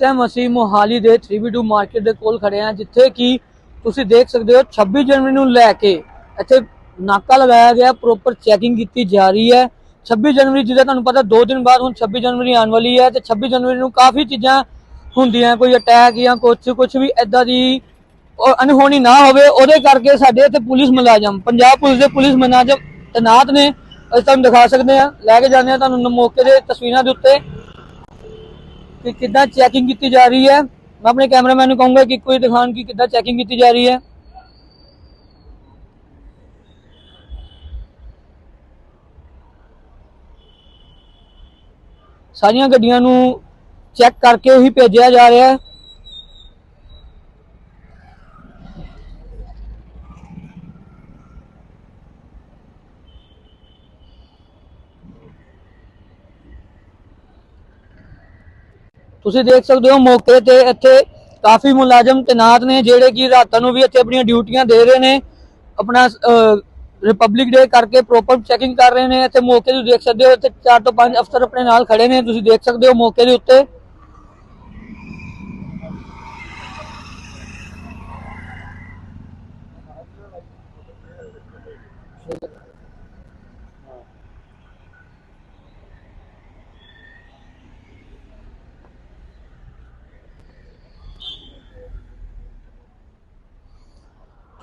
Time ਅਸੀਂ ਮੋਹਾਲੀ ਦੇ 3v2 market ਦੇ ਕੋਲ ਖੜੇ ਹਾਂ, ਜਿੱਥੇ ਕਿ ਤੁਸੀਂ ਦੇਖ ਸਕਦੇ ਹੋ 26 ਜਨਵਰੀ ਨੂੰ ਲੈ ਕੇ ਇੱਥੇ ਨਾਕਾ ਲਗਾਇਆ ਗਿਆ ਪ੍ਰੋਪਰ ਚੈਕਿੰਗ ਕੀਤੀ ਜਾ ਰਹੀ ਹੈ। 26 ਜਨਵਰੀ ਜਿਹਦਾ ਤੁਹਾਨੂੰ ਪਤਾ 2 ਦਿਨ ਬਾਅਦ ਹੁਣ 26 ਜਨਵਰੀ ਆਉਣ ਵਾਲੀ ਹੈ ਤੇ 26 ਜਨਵਰੀ ਨੂੰ ਕਾਫੀ ਚੀਜ਼ਾਂ ਹੁੰਦੀਆਂ, ਕੋਈ ਅਟੈਕ ਜਾਂ ਕੁਝ ਕੁਝ ਵੀ ਐਦਾਂ ਦੀ ਉਹ ਅਨਹੋਣੀ ਨਾ ਹੋਵੇ, ਉਹਦੇ ਕਰਕੇ ਸਾਡੇ ਇੱਥੇ ਪੁਲਿਸ ਮੁਲਾਜ਼ਮ, ਪੰਜਾਬ ਪੁਲਿਸ ਦੇ ਪੁਲਿਸ ਮੁਲਾਜ਼ਮ ਤੈਨਾਤ ਨੇ। ਅਸੀਂ ਤੁਹਾਨੂੰ ਦਿਖਾ ਸਕਦੇ ਹਾਂ, ਲੈ ਕੇ ਜਾਂਦੇ ਹਾਂ ਤੁਹਾਨੂੰ ਮੌਕੇ ਦੇ ਤਸਵੀਰਾਂ ਦੇ ਉੱਤੇ। ਕਿ ਕਿੱਦਾਂ ਚੈਕਿੰਗ ਕੀਤੀ ਜਾ ਰਹੀ ਹੈ? ਮੈਂ ਆਪਣੇ ਕੈਮਰਾਮੈਨ ਨੂੰ ਕਹੂੰਗਾ ਕਿ ਕੋਈ ਦਿਖਾਣ ਕਿ ਕਿੱਦਾਂ ਚੈਕਿੰਗ ਕੀਤੀ ਜਾ ਰਹੀ ਹੈ। ਸਾਰੀਆਂ ਗੱਡੀਆਂ ਨੂੰ ਚੈੱਕ ਕਰਕੇ ਹੀ ਭੇਜਿਆ ਜਾ ਰਿਹਾ ਹੈ। ਤੁਸੀਂ ਦੇਖ ਸਕਦੇ ਹੋ ਮੌਕੇ ਤੇ ਇੱਥੇ ਕਾਫੀ ਮੁਲਾਜ਼ਮ ਤੈਨਾਤ ਨੇ, ਜਿਹੜੇ ਕਿ ਰਾਤਾਂ ਨੂੰ ਵੀ ਇੱਥੇ ਆਪਣੀਆਂ ਡਿਊਟੀਆਂ ਦੇ ਰਹੇ ਨੇ, ਆਪਣਾ ਰਿਪਬਲਿਕ ਡੇ ਕਰਕੇ ਪ੍ਰੋਪਰ ਚੈਕਿੰਗ ਕਰ ਰਹੇ ਨੇ। ਇੱਥੇ ਮੌਕੇ ਨੂੰ ਦੇਖ ਸਕਦੇ ਹੋ, ਇੱਥੇ 4 ਤੋਂ 5 ਅਫਸਰ ਆਪਣੇ ਨਾਲ ਖੜੇ ਨੇ, ਤੁਸੀਂ ਦੇਖ ਸਕਦੇ ਹੋ ਮੌਕੇ ਦੇ ਉੱਤੇ।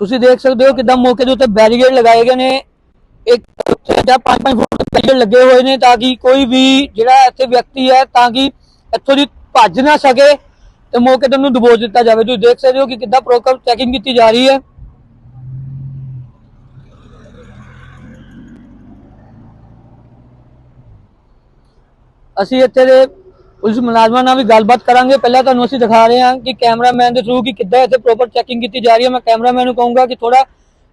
ਤੁਸੀਂ ਦੇਖ ਸਕਦੇ ਹੋ ਕਿਦਾਂ ਮੌਕੇ ਦੇ ਉੱਤੇ ਬੈਰੀਕੇਡ ਲਗਾਏ ਗਏ ਨੇ। ਇੱਕ ਜਾਂ 5-5 ਫੁੱਟ ਬੈਰੀਕੇਡ ਲੱਗੇ ਹੋਏ ਨੇ ਤਾਂ ਕਿ ਕੋਈ ਵੀ ਜਿਹੜਾ ਇੱਥੇ ਵਿਅਕਤੀ ਹੈ ਤਾਂ ਕਿ ਇੱਥੋਂ ਦੀ ਭੱਜ ਨਾ ਸਕੇ ਤੇ ਮੌਕੇ ਤੇ ਉਹਨੂੰ ਦਬੋਚ ਦਿੱਤਾ ਜਾਵੇ। ਤੁਸੀਂ ਦੇਖ ਸਕਦੇ ਹੋ ਕਿ ਕਿੱਦਾਂ ਪ੍ਰੋਪਰ ਚੈਕਿੰਗ ਕੀਤੀ ਜਾ ਰਹੀ ਹੈ। ਅਸੀਂ ਇੱਥੇ ਦੇ ਪੁਲਿਸ ਮੁਲਾਜ਼ਮਾਂ ਨਾਲ ਵੀ ਗੱਲਬਾਤ ਕਰਾਂਗੇ। ਪਹਿਲਾਂ ਤੁਹਾਨੂੰ ਅਸੀਂ ਦਿਖਾ ਰਹੇ ਹਾਂ ਕਿ ਕੈਮਰਾਮੈਨ ਦੇ ਥਰੂ ਕਿ ਕਿੱਦਾਂ ਇੱਥੇ ਪ੍ਰੋਪਰ ਚੈਕਿੰਗ ਕੀਤੀ ਜਾ ਰਹੀ ਹੈ। ਮੈਂ ਕੈਮਰਾਮੈਨ ਨੂੰ ਕਹੂੰਗਾ ਕਿ ਥੋੜਾ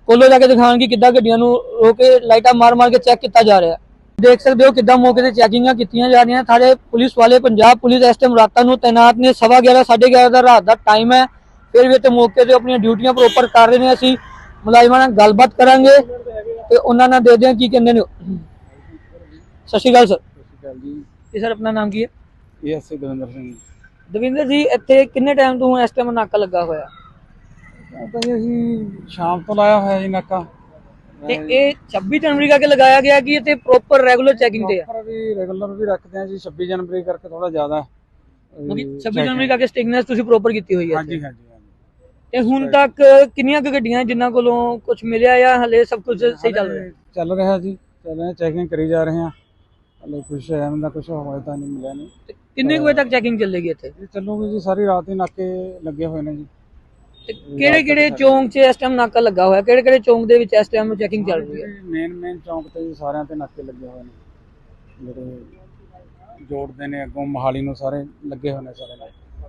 ਕੋਲੋਂ ਜਾ ਕੇ ਦਿਖਾਉਣ ਕਿ ਕਿੱਦਾਂ ਗੱਡੀਆਂ ਨੂੰ ਰੋਕ ਕੇ ਲਾਈਟਾਂ ਮਾਰ ਮਾਰ ਕੇ ਚੈੱਕ ਕੀਤਾ ਜਾ ਰਿਹਾ ਹੈ। ਦੇਖ ਸਕਦੇ ਹੋ ਕਿੱਦਾਂ ਮੌਕੇ ਤੇ ਚੈਕਿੰਗਾਂ ਕੀਤੀਆਂ ਜਾ ਰਹੀਆਂ। ਸਾਰੇ ਪੁਲਿਸ ਵਾਲੇ ਪੰਜਾਬ ਪੁਲਿਸ ਇਸ ਟਾਈਮ ਰਾਤਾਂ ਨੂੰ ਤੈਨਾਤ ਨੇ। ਸਵਾ 11 11:30 ਦਾ ਰਾਤ ਦਾ ਟਾਈਮ ਹੈ। ਫਿਰ ਵੀ ਇੱਥੇ ਮੌਕੇ ਤੇ ਆਪਣੀਆਂ ਡਿਊਟੀਆਂ ਪ੍ਰੋਪਰ ਕਰ ਰਹੇ ਨੇ। ਅਸੀਂ ਮੁਲਾਜ਼ਮਾਂ ਨਾਲ ਗੱਲਬਾਤ ਕਰਾਂਗੇ ਤੇ ਉਹਨਾਂ ਨਾਲ ਦੇਖਦੇ ਹਾਂ ਕੀ ਕਹਿੰਦੇ ਨੇ। ਸਤਿ ਸ਼੍ਰੀ ਅਕਾਲ ਸਰ। ਸਤਿ ਜੀ। ਜੀ ਸਰ ਆਪਣਾ ਨਾਮ ਕੀ ਹੈ? ਇਹ ਐਸੇ ਸਿੰਘ ਦਵਿੰਦਰ ਜੀ ਇੱਥੇ ਕਿੰਨੇ ਟਾਈਮ ਤੋਂ ਇਸ ਟਾਈਮ ਨਾਕਾ ਲੱਗਾ ਹੋਇਆ? ਤਾਂ ਜੀ ਅਸੀਂ ਸ਼ਾਮ ਤੋਂ ਲਾਇਆ ਹੋਇਆ ਜੀ ਨਾਕਾ। ਤੇ ਇਹ 26 ਜਨਵਰੀ ਕਰਕੇ ਲਗਾਇਆ ਗਿਆ ਕਿ ਇੱਥੇ ਪ੍ਰੋਪਰ ਰੈਗੂਲਰ ਚੈਕਿੰਗ ਤੇ ਆ? ਪਰ ਵੀ ਰੈਗੂਲਰ ਵੀ ਰੱਖਦੇ ਆ ਜੀ 26 ਜਨਵਰੀ ਕਰਕੇ ਥੋੜਾ ਜ਼ਿਆਦਾ। ਕਿਉਂਕਿ 26 ਜਨਵਰੀ ਕਰਕੇ ਸਟਿਕਨੈਸ ਤੁਸੀਂ ਪ੍ਰੋਪਰ ਕੀਤੀ ਹੋਈ ਹੈ ਹਾਂਜੀ ਹਾਂਜੀ ਤੇ ਹੁਣ ਤੱਕ ਕਿੰਨੀਆਂ ਕੁ ਗੱਡੀਆਂ ਜਿਨ੍ਹਾਂ ਕੋਲੋਂ ਕੁਝ ਮਿਲਿਆ ਜਾਂ ਹਲੇ ਸਭ ਕੁਝ ਸਹੀ ਚੱਲ ਰਿਹਾ? ਚੱਲ ਰਿਹਾ ਜੀ ਚੱਲ ਰਿਹਾ ਚੈਕਿੰਗ ਕਰੀ ਜਾ ਰਹੇ ਹਾਂ। ਹਲੇ ਕੁਝ ਐਵੇਂ ਦਾ ਕੁਝ ਹੋਇਆ ਤਾਂ ਨਹੀਂ ਮਿਲਿਆ ਨਹੀਂ। ਤੇ ਕਿੰਨੇ ਕੁ ਵਜੇ ਤੱਕ ਚੈਕਿੰਗ ਚੱਲੇਗੀ ਇੱਥੇ? ਇਹ ਚੱਲੂਗੀ ਜੀ ਸਾਰੀ ਰਾਤ ਹੀ ਨਾਕੇ ਲੱਗੇ ਹੋਏ ਨੇ ਜੀ। ਤੇ ਕਿਹੜੇ ਕਿਹੜੇ ਚੌਂਕ 'ਚ ਇਸ ਟਾਈਮ ਨਾਕਾ ਲੱਗਾ ਹੋਇਆ? ਕਿਹੜੇ ਕਿਹੜੇ ਚੌਂਕ ਦੇ ਵਿੱਚ ਇਸ ਟਾਈਮ ਚੈਕਿੰਗ ਚੱਲ ਰਹੀ ਹੈ? ਮੇਨ ਮੇਨ ਚੌਂਕ ਤੇ ਜੀ ਸਾਰਿਆਂ ਤੇ ਨਾਕੇ ਲੱਗੇ ਹੋਏ ਨੇ। ਜਿਹੜੇ ਜੋੜਦੇ ਨੇ ਅੱਗੋਂ ਮੋਹਾਲੀ ਨੂੰ ਸਾਰੇ ਲੱਗੇ ਹੋਏ ਨੇ ਸਾਰੇ ਨਾਕੇ।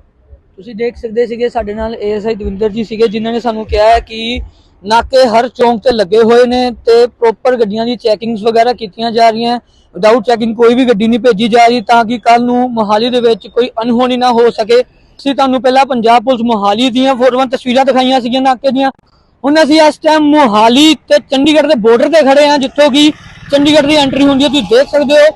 ਤੁਸੀਂ ਦੇਖ ਸਕਦੇ ਸੀਗੇ ਸਾਡੇ ਨਾਲ ਏਐਸਆਈ ਦਵਿੰਦਰ ਜੀ ਸੀਗੇ ਜਿਨ੍ਹਾਂ ਨੇ ਸਾਨੂੰ ਕਿਹਾ ਹੈ ਕਿ ਨਾਕੇ ਹਰ ਚੌਂਕ ਤੇ ਲੱਗੇ ਹੋਏ ਨੇ ਤੇ ਪ੍ਰੋਪਰ ਗੱਡੀਆਂ ਦੀ ਚੈਕਿੰਗਸ ਵਗੈਰਾ ਕੀਤੀਆਂ ਜਾ ਰਹੀਆਂ। ਵਿਦਆਊਟ ਚੈਕਿੰਗ ਕੋਈ ਵੀ ਗੱਡੀ ਨਹੀਂ ਭੇਜੀ ਜਾ ਰਹੀ ਤਾਂ ਕਿ ਕੱਲ ਨੂੰ ਮੋਹਾਲੀ ਦੇ ਵਿੱਚ ਕੋਈ ਅਨਹੋਣੀ ਨਾ ਹੋ ਸਕੇ। ਅਸੀਂ ਤੁਹਾਨੂੰ ਪਹਿਲਾਂ ਪੰਜਾਬ ਪੁਲਿਸ ਮੋਹਾਲੀ ਦੀਆਂ ਫੋਟੋਆਂ ਤਸਵੀਰਾਂ ਦਿਖਾਈਆਂ ਸੀਗੀਆਂ ਨਾਕੇ ਦੀਆਂ। ਹੁਣ ਅਸੀਂ ਇਸ ਟਾਈਮ ਮੋਹਾਲੀ ਤੇ ਚੰਡੀਗੜ੍ਹ ਦੇ ਬਾਰਡਰ ਤੇ ਖੜੇ ਹਾਂ, ਜਿੱਥੋਂ ਕਿ ਚੰਡੀਗੜ੍ਹ ਦੀ ਐਂਟਰੀ ਹੁੰਦੀ ਹੈ, ਤੁਸੀਂ ਦੇਖ ਸਕਦੇ ਹੋ।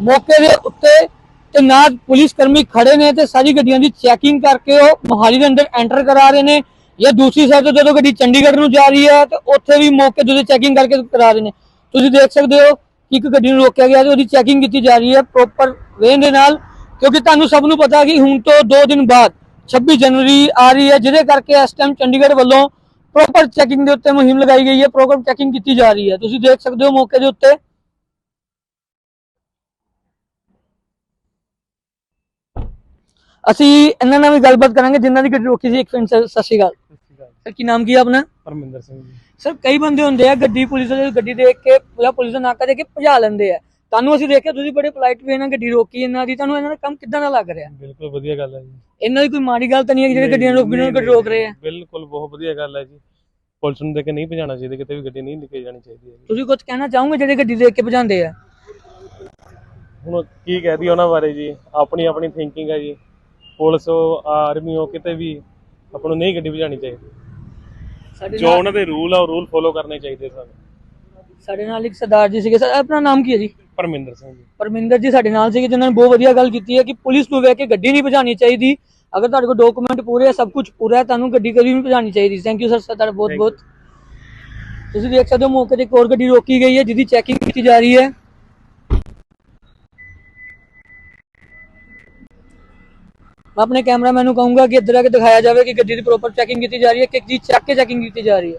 ਮੌਕੇ ਦੇ ਉੱਤੇ ਤੇ ਨਾਲ ਪੁਲਿਸ ਕਰਮੀ ਖੜੇ ਨੇ ਤੇ ਸਾਰੀ ਗੱਡੀਆਂ ਦੀ ਚੈਕਿੰਗ ਕਰਕੇ ਉਹ ਮੋਹਾਲੀ ਦੇ ਅੰਦਰ ਐਂਟਰ ਕਰਾ ਰਹੇ ਨੇ। ਜਾਂ ਦੂਸਰੀ ਸਾਈਡ ਤੋਂ ਜਦੋਂ ਗੱਡੀ ਚੰਡੀਗੜ੍ਹ ਨੂੰ ਜਾ ਰਹੀ ਹੈ ਤੇ ਉੱਥੇ ਵੀ ਮੌਕੇ ਤੇ ਚੈਕਿੰਗ ਕਰਕੇ ਕਰਾ ਰਹੇ ਨੇ। ਤੁਸੀਂ ਦੇਖ ਸਕਦੇ ਹੋ ਕਿ ਇੱਕ ਗੱਡੀ ਨੂੰ ਰੋਕਿਆ ਗਿਆ ਤੇ ਉਹਦੀ ਚੈਕਿੰਗ ਕੀਤੀ ਜਾ ਰਹੀ ਹੈ ਪ੍ਰੋਪਰ ਵੇ ਦੇ ਨਾਲ, ਕਿਉਂਕਿ ਤੁਹਾਨੂੰ ਸਭ ਨੂੰ ਪਤਾ ਕਿ ਹੁਣ ਤੋਂ 2 ਦਿਨ ਬਾਅਦ 26 ਜਨਵਰੀ ਆ ਰਹੀ ਹੈ, ਜਿਹਦੇ ਕਰਕੇ ਇਸ ਟਾਈਮ ਚੰਡੀਗੜ੍ਹ ਵੱਲੋਂ ਪ੍ਰੋਪਰ ਚੈਕਿੰਗ ਦੇ ਉੱਤੇ ਮੁਹਿੰਮ ਲਗਾਈ ਗਈ ਹੈ ਪ੍ਰੋਪਰ ਚੈਕਿੰਗ ਕੀਤੀ ਜਾ ਰਹੀ ਹੈ। ਤੁਸੀਂ ਦੇਖ ਸਕਦੇ ਹੋ ਮੌਕੇ ਦੇ ਉੱਤੇ। ਅਸੀਂ ਇਹਨਾਂ ਨਾਲ ਵੀ ਗੱਲਬਾਤ ਕਰਾਂਗੇ, ਜਿਨ੍ਹਾਂ ਦੀ ਗੱਡੀ ਰੋਕੀ ਸੀ। ਇੱਕ ਮਿੰਟ, ਸਤਿ ਸ਼੍ਰੀ ਅਕਾਲ। ਸਰ ਕੀ ਨਾਮ ਕੀ ਹੈ ਆਪਣਾ? ਪਰਮਿੰਦਰ ਸਿੰਘ ਜੀ। ਸਰ ਕਈ ਬੰਦੇ ਹੁੰਦੇ ਆ ਗੱਡੀ ਪੁਲਿਸ ਵਾਲੇ ਗੱਡੀ ਦੇਖ ਕੇ ਪੁਲਿਸ ਦਾ ਨਾਕਾ ਦੇਖ ਕੇ ਭਜਾ ਲੈਂਦੇ ਆ। ਤੁਹਾਨੂੰ ਅਸੀਂ ਦੇਖਿਆ ਤੁਸੀਂ ਬੜੇ ਪੋਲਾਈਟ ਵੇ ਨਾਲ ਗੱਡੀ ਰੋਕੀ ਇਹਨਾਂ ਦੀ ਤੁਹਾਨੂੰ ਇਹਨਾਂ ਦਾ ਕੰਮ ਕਿੱਦਾਂ ਦਾ ਲੱਗ ਰਿਹਾ? ਬਿਲਕੁਲ ਵਧੀਆ ਗੱਲ ਹੈ ਜੀ। ਇਹਨਾਂ ਦੀ ਕੋਈ ਮਾੜੀ ਗੱਲ ਤਾਂ ਨਹੀਂ ਹੈ ਕਿ ਜਿਹੜੇ ਗੱਡੀਆਂ ਰੋਕ ਬਿਨਾਂ ਗੱਡੀ ਰੋਕ ਰਹੇ ਆ? ਬਿਲਕੁਲ ਬਹੁਤ ਵਧੀਆ ਗੱਲ ਹੈ ਜੀ। ਪੁਲਿਸ ਨੂੰ ਦੇਖ ਕੇ ਨਹੀਂ ਭਜਾਣਾ ਚਾਹੀਦਾ ਕਿਤੇ ਵੀ ਗੱਡੀ ਨਹੀਂ ਨਿਕਲ ਜਾਣੀ ਚਾਹੀਦੀ ਹੈ ਤੁਸੀਂ ਕੁਝ ਕਹਿਣਾ ਚਾਹੋਗੇ ਜਿਹੜੇ ਗੱਡੀ ਦੇਖ ਕੇ ਭਜਾਉਂਦੇ ਆ? ਹੁਣ ਕੀ ਕਹਿ ਦਈਏ ਉਹਨਾਂ ਬਾਰੇ ਜੀ ਆਪਣੀ ਆਪਣੀ ਥਿੰਕਿੰਗ ਹੈ ਜੀ। ਪੁਲਿਸ ਹੋ ਆਰਮੀ ਹੋ ਕਿਤੇ ਵੀ ਆਪਾਂ ਨੂੰ ਨਹੀਂ ਗੱਡੀ ਭਜਾਣੀ ਚਾਹੀਦੀ। ਸਾਡੇ ਜੋ ਨਾਲ ਉਹਨਾਂ ਦੇ ਰੂਲ ਆ ਉਹ ਰੂਲ ਫੋਲੋ ਕਰਨੇ ਚਾਹੀਦੇ ਸਾਨੂੰ। ਸਾਡੇ ਨਾਲ ਇੱਕ ਸਰਦਾਰ ਜੀ ਸੀਗੇ। ਸਰ ਆਪਣਾ ਨਾਮ ਕੀ ਹੈ ਜੀ? ਪਰਮਿੰਦਰ ਸਿੰਘ ਜੀ। ਪਰਮਿੰਦਰ ਜੀ ਸਾਡੇ ਨਾਲ ਸੀਗੇ ਜਿਨ੍ਹਾਂ ਨੇ ਬਹੁਤ ਵਧੀਆ ਗੱਲ ਕੀਤੀ ਹੈ ਕਿ ਪੁਲਿਸ ਨੂੰ ਵੇਖ ਕੇ ਗੱਡੀ ਨਹੀਂ ਭਜਾਣੀ ਚਾਹੀਦੀ। ਅਗਰ ਤੁਹਾਡੇ ਕੋਲ ਡਾਕੂਮੈਂਟ ਪੂਰੇ ਹੈ ਸਭ ਕੁਝ ਪੂਰਾ ਹੈ ਤੁਹਾਨੂੰ ਗੱਡੀ ਕਦੀ ਨਹੀਂ ਭਜਾਣੀ ਚਾਹੀਦੀ। ਥੈਂਕ ਯੂ ਸਰ ਤੁਹਾਡਾ ਬਹੁਤ ਬਹੁਤ ਤੁਸੀਂ ਦੇਖ ਸਕਦੇ ਹੋ ਮੌਕੇ ਤੇ ਇੱਕ ਹੋਰ ਗੱਡੀ ਰੋਕੀ ਗਈ ਹੈ ਜਿਹਦੀ ਚੈਕਿੰਗ ਕੀਤੀ ਜਾ ਰਹੀ ਹੈ। ਮੈਂ ਆਪਣੇ ਕੈਮਰਾਮੈਨ ਨੂੰ ਕਹੂੰਗਾ ਕਿ ਇੱਧਰ ਆ ਕੇ ਦਿਖਾਇਆ ਜਾਵੇ ਕਿ ਗੱਡੀ ਦੀ ਪ੍ਰੋਪਰ ਚੈਕਿੰਗ ਕੀਤੀ ਜਾ ਰਹੀ ਹੈ, ਕਿ ਜੀ ਚੱਕ ਕੇ ਚੈਕਿੰਗ ਕੀਤੀ ਜਾ ਰਹੀ ਹੈ।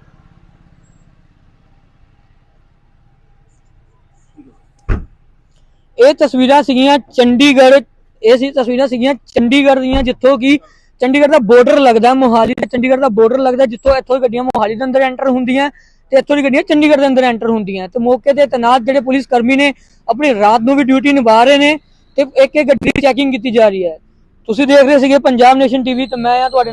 ਇਹ ਤਸਵੀਰਾਂ ਸੀਗੀਆਂ ਚੰਡੀਗੜ੍ਹ, ਇਹ ਸੀ ਤਸਵੀਰਾਂ ਸੀਗੀਆਂ ਚੰਡੀਗੜ੍ਹ ਦੀਆਂ, ਜਿੱਥੋਂ ਕਿ ਚੰਡੀਗੜ੍ਹ ਦਾ ਬਾਰਡਰ ਲੱਗਦਾ ਮੋਹਾਲੀ ਤੇ, ਚੰਡੀਗੜ੍ਹ ਦਾ ਬਾਰਡਰ ਲੱਗਦਾ ਜਿੱਥੋਂ ਇੱਥੋਂ ਦੀ ਗੱਡੀਆਂ ਮੋਹਾਲੀ ਦੇ ਅੰਦਰ ਐਂਟਰ ਹੁੰਦੀਆਂ ਤੇ ਇੱਥੋਂ ਦੀ ਗੱਡੀਆਂ ਚੰਡੀਗੜ੍ਹ ਦੇ ਅੰਦਰ ਐਂਟਰ ਹੁੰਦੀਆਂ। ਤੇ ਮੌਕੇ ਤੇ ਤੈਨਾਤ ਜਿਹੜੇ ਪੁਲਿਸ ਕਰਮੀ ਨੇ, ਆਪਣੀ ਰਾਤ ਨੂੰ ਵੀ ਡਿਊਟੀ ਨਿਭਾ ਰਹੇ ਨੇ ਤੇ ਇੱਕ ਇੱਕ ਗੱਡੀ ਦੀ ਚੈਕਿੰਗ ਕੀਤੀ ਜਾ ਰਹੀ ਹੈ। ਤੁਸੀਂ ਦੇਖ ਰਹੇ ਸੀਗੇ ਪੰਜਾਬ ਨੇਸ਼ਨ ਟੀਵੀ ਤੇ ਮੈਂ ਆ ਤੁਹਾਡੇ